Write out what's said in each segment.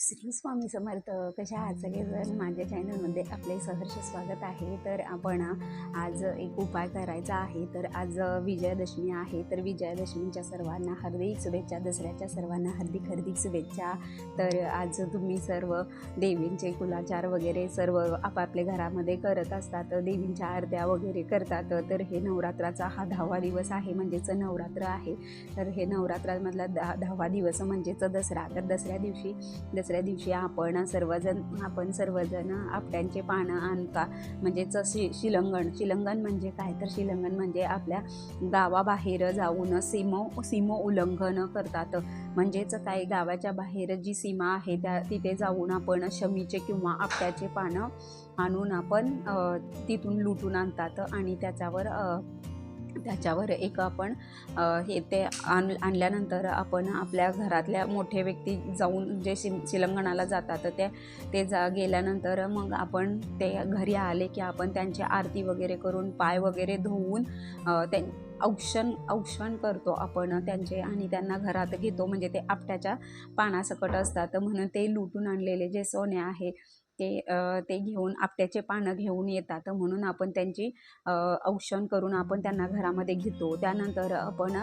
श्री स्वामी समर्थ कशा आज सगळेजण? माझ्या चॅनलमध्ये आपले सहर्ष स्वागत आहे. तर आपण आज एक उपाय करायचा आहे. तर आज विजयादशमी आहे. तर विजयादशमीच्या सर्वांना हार्दिक शुभेच्छा दसऱ्याच्या सर्वांना हार्दिक हार्दिक शुभेच्छा. तर आज तुम्ही सर्व देवींचे कुलाचार वगैरे सर्व आपापल्या घरामध्ये करत असतात. देवींच्या आरत्या वगैरे करतात. तर हे नवरात्राचा हा दहावा दिवस आहे म्हणजेच नवरात्र आहे. तर हे नवरात्रामधला दहा दहावा दिवस म्हणजेच दसरा. तर दसऱ्या दिवशी दसऱ्या दिवशी आपण सर्वजण आपण सर्वजण आपट्यांचे पानं आणता. म्हणजेच शि शिलंगण. शिलंगण म्हणजे काय? तर शिलंगण म्हणजे आपल्या गावाबाहेर जाऊन सीमो सीमो उल्लंघन करतात. म्हणजेच काय? गावाच्या बाहेर जी सीमा आहे त्या तिथे जाऊन आपण शमीचे किंवा आपट्याचे पानं आणून आपण तिथून लुटून आणतात. आणि त्याच्यावर त्याच्यावर एक आपण हे ते आण आणल्यानंतर आपण आपल्या घरातल्या मोठे व्यक्ती जाऊन जे शि शिलंगणाला जातात ते ते जा गेल्यानंतर मग आपण ते घरी आले की आपण त्यांची आरती वगैरे करून पाय वगैरे धुवून त्यां औक्षण औक्षण करतो आपण त्यांचे आणि त्यांना घरात घेतो. म्हणजे ते आपट्याच्या पानासकट असतात. म्हणून ते लुटून आणलेले जे सोने आहे ते ते घेऊन आपट्याचे पानं घेऊन येतात. म्हणून आपण त्यांची अ, औक्षण करून आपण त्यांना घरामध्ये घेतो. त्यानंतर आपण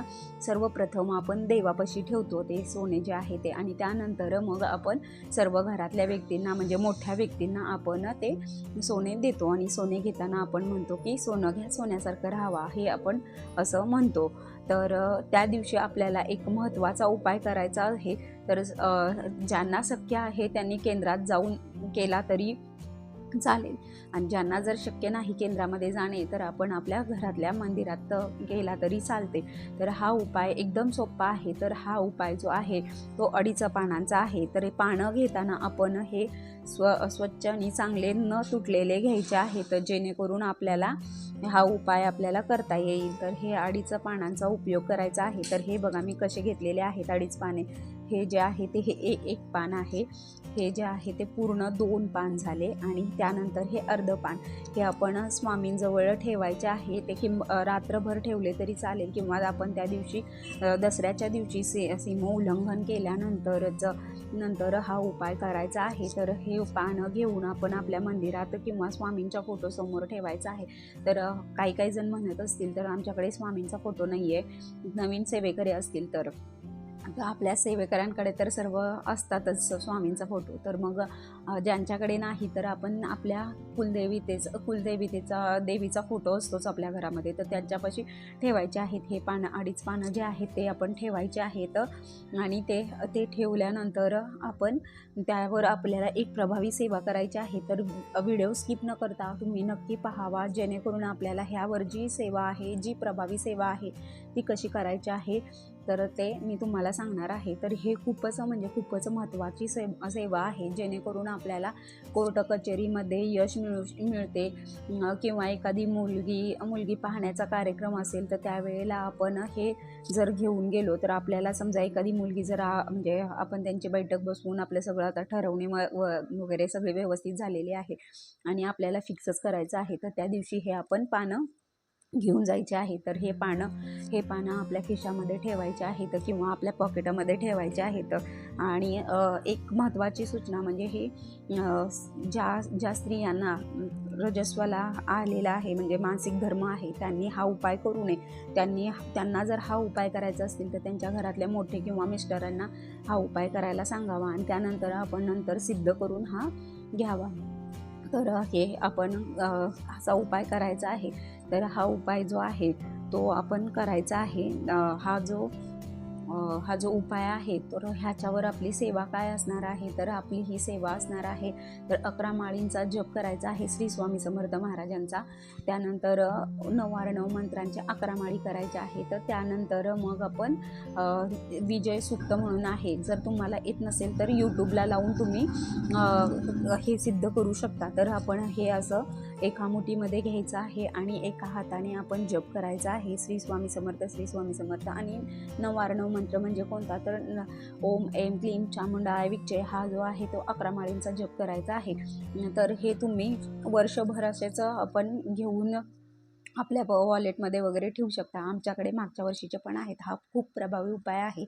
सर्वप्रथम आपण देवापाशी ठेवतो ते सोने जे आहे ते. आणि त्यानंतर मग आपण सर्व घरातल्या व्यक्तींना म्हणजे मोठ्या व्यक्तींना आपण ते सोने देतो. आणि सोने घेताना आपण म्हणतो की सोनं घ्या सोन्यासारखं राहावा हे आपण असं म्हणतो. तर त्या दिवशी आपल्याला एक महत्त्वाचा उपाय करायचा आहे. तर ज्यांना शक्य आहे त्यांनी केंद्रात जाऊन केला तरी चालेल. आणि ज्यांना जर शक्य नाही केंद्रामध्ये जाणे तर आपण आपल्या घरातल्या मंदिरात गेला तरी चालते. तर हा उपाय एकदम सोपा आहे. तर हा उपाय जो आहे तो अडीच पानांचा आहे. तर हे पानं घेताना आपण हे स्व स्वच्छ आणि चांगले न तुटलेले घ्यायचे आहेत जेणेकरून आपल्याला हा उपाय आपल्याला करता येईल. तर हे अडीचं पानांचा उपयोग करायचा आहे. तर हे बघा मी कसे घेतलेले आहेत अडीच पाने. हे जे आहे ते हे एक एक पान आहे. हे जे आहे ते पूर्ण दोन पान झाले आणि त्यानंतर हे अर्ध पान. हे आपण स्वामींजवळ ठेवायचे आहे. ते किंब रात्रभर ठेवले तरी चालेल किंवा आपण त्या दिवशी दसऱ्याच्या दिवशी से सीम उल्लंघन केल्यानंतरच नंतर हा उपाय करायचा आहे. तर हे पानं घेऊन आपण आपल्या मंदिरात किंवा स्वामींच्या फोटोसमोर ठेवायचं आहे. तर काही काही जण म्हणत असतील तर आमच्याकडे स्वामींचा फोटो नाही आहे नवीन सेवेकरी असतील तर. आपल्या सेवेकऱ्यांकडे तर सर्व असतातच स्वामींचा फोटो. तर मग ज्यांच्याकडे नाही तर आपण आपल्या कुलदेवीतेच कुलदेवीतेचा देवीचा फोटो असतोच आपल्या घरामध्ये. तर त्यांच्यापाशी ठेवायचे आहेत हे पानं अडीच पानं जे आहेत ते आपण ठेवायचे आहेत. आणि ते ते ठेवल्यानंतर आपण त्यावर आपल्याला एक प्रभावी सेवा करायची आहे. तर व्हिडिओ स्किप न करता तुम्ही नक्की पाहावा. जेणेकरून आपल्याला ह्यावर जी सेवा आहे जी प्रभावी सेवा आहे ती कशी करायची आहे तर ते मी तुम्हाला सांगणार आहे. तर हे खूपच म्हणजे खूपच महत्त्वाची से सेवा आहे. जेणेकरून आपल्याला कोर्ट कचेरीमध्ये यश मिळू मिळते. किंवा एखादी मुलगी मुलगी पाहण्याचा कार्यक्रम असेल तर त्यावेळेला आपण हे जर घेऊन गेलो तर आपल्याला समजा एखादी मुलगी जर म्हणजे आपण त्यांची बैठक बसवून आपलं सगळं आता ठरवणे व व- वगैरे सगळे व्यवस्थित झालेले आहे आणि आपल्याला फिक्सच करायचं आहे तर त्या दिवशी हे आपण पानं घेऊन जायचे आहे. तर हे पानं हे पानं आपल्या खिशामध्ये ठेवायचे आहेत किंवा आपल्या पॉकेटामध्ये ठेवायचे आहेत. आणि एक महत्त्वाची सूचना म्हणजे हे ज्या ज्या स्त्रियांना रजस्वाला आलेला आहे म्हणजे मानसिक धर्म आहे त्यांनी हा उपाय करू नये. त्यांनी त्यांना जर हा उपाय करायचा असतील तर त्यांच्या घरातल्या मोठे किंवा मिस्टरांना हा उपाय करायला सांगावा आणि त्यानंतर आपण नंतर सिद्ध करून हा घ्यावा. तर हे आपण असा उपाय करायचा आहे. तर हा उपाय जो आहे तो आपण करायचा आहे. हा जो हा जो उपाय आहे तर ह्याच्यावर आपली सेवा काय असणार आहे? तर आपली ही सेवा असणार आहे. तर अकरा माळींचा जप करायचा आहे श्री स्वामी समर्थ महाराजांचा. त्यानंतर नवार नवार्णव मंत्रांच्या अकरा माळी करायच्या आहे. तर त्यानंतर मग आपण विजय सुक्त म्हणून आहे. जर तुम्हाला येत नसेल तर यूट्यूबला लावून तुम्ही हे सिद्ध करू शकता. तर आपण हे असं एका मुठीमध्ये घ्यायचं आहे आणि एका हाताने आपण जप करायचा आहे. श्री स्वामी समर्थ श्री स्वामी समर्थ आणि नवार्णव मंत्र म्हणजे कोणता? तर न- ओम एम क्लीम चामुंडाय विच्चे हा जो आहे तो अकरा माळींचा जप करायचा आहे. तर हे तुम्ही वर्षभर असेच आपण घेऊन आपल्या वॉलेटमध्ये वगैरे ठेवू शकता. आमच्याकडे मागच्या वर्षीचे पण आहेत. हा खूप प्रभावी उपाय आहे.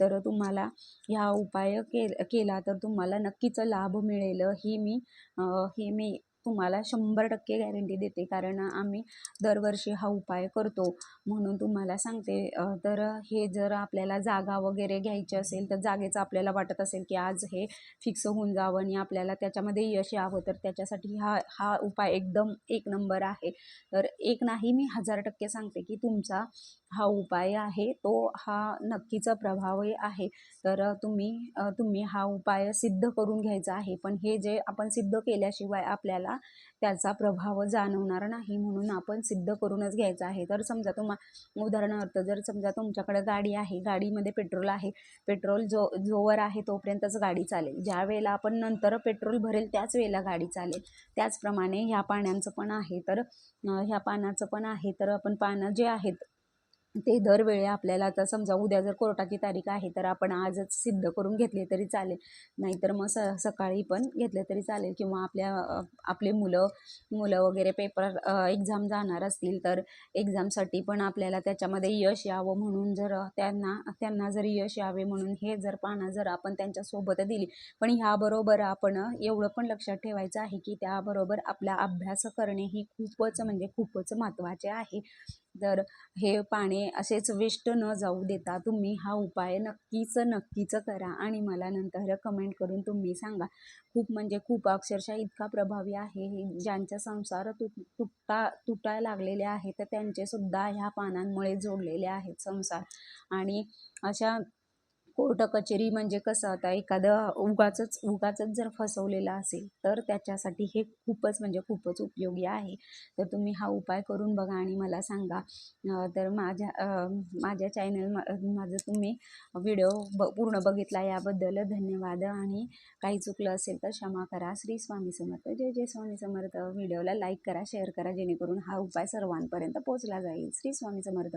तर तुम्हाला ह्या उपाय के केला तर तुम्हाला नक्कीच लाभ मिळेल. ही मी हे ही मी तुम्हाला शंभर टक्के गॅरंटी देते. कारण आम्ही दरवर्षी हा उपाय करतो. म्हणून तुम्हाला सांगते तर हे जर आपल्याला जागा वगैरे घ्यायची असेल तर जागेचं आपल्याला वाटत असेल की आज हे फिक्स होऊन जावं आणि आपल्याला त्याच्यामध्ये यश यावं तर त्याच्यासाठी हा हा उपाय एकदम एक नंबर आहे. तर एक नाही मी हजार टक्के सांगते की तुमचा हा उपाय आहे तो हा नक्कीचा प्रभावही आहे. तर तुम्ही तुम्ही हा उपाय सिद्ध करून घ्यायचा आहे. पण हे जे आपण सिद्ध केल्याशिवाय आपल्याला त्याचा प्रभाव जाणवणार नाही म्हणून आपण सिद्ध करूनच घ्यायचं आहे. तर समजा तुम्हा उदाहरणार्थ जर समजा तुमच्याकडे गाडी आहे गाडीमध्ये पेट्रोल आहे पेट्रोल जो जोवर आहे तोपर्यंतच गाडी चालेल. ज्या वेळेला आपण नंतर पेट्रोल भरेल त्याच वेळेला गाडी चालेल. त्याचप्रमाणे ह्या पाण्याचं पण आहे. तर ह्या पानाचं पण आहे. तर आपण पानं जे आहेत ते दरवेळी आपल्याला आता समजा उद्या जर कोर्टाची तारीख आहे तर आपण आजच सिद्ध करून घेतले तरी चालेल. नाहीतर मग स सकाळी पण घेतले तरी चालेल किंवा आपल्या आपले मुलं मुलं वगैरे पेपर एक्झाम जाणार असतील तर एक्झामसाठी पण आपल्याला त्याच्यामध्ये यश यावं म्हणून जर त्यांना त्यांना जर यश यावे म्हणून हे जर पानं जर आपण त्यांच्यासोबत दिली पण ह्याबरोबर आपण एवढं पण लक्षात ठेवायचं आहे की त्याबरोबर आपला अभ्यास करणे ही खूपच म्हणजे खूपच महत्त्वाचे आहे. तर हे पाणी असेच वेस्ट न जाऊ देता तुम्ही हा उपाय नक्कीच नक्कीच करा आणि मला नंतर कमेंट करून तुम्ही सांगा. खूप म्हणजे खूप अक्षरशः इतका प्रभावी आहे हे. ज्यांच्या संसार तुट तुटता तुटायला लागलेले आहेत तर त्यांचेसुद्धा ह्या पानांमुळे जोडलेले आहेत संसार. आणि अशा कोर्ट कचेरी म्हणजे कसं आता एखादं उगाचंच उगाचंच जर फसवलेलं असेल तर त्याच्यासाठी हे खूपच म्हणजे खूपच उपयोगी आहे. तर तुम्ही हा उपाय करून बघा आणि मला सांगा. तर माझ्या माझ्या चॅनल माझं तुम्ही व्हिडिओ ब पूर्ण बघितला याबद्दल धन्यवाद. आणि काही चुकलं असेल तर क्षमा करा. श्री स्वामी समर्थ. जय जय स्वामी समर्थ. व्हिडिओला लाईक करा शेअर करा जेणेकरून हा उपाय सर्वांपर्यंत पोहोचला जाईल. श्री स्वामी समर्थ.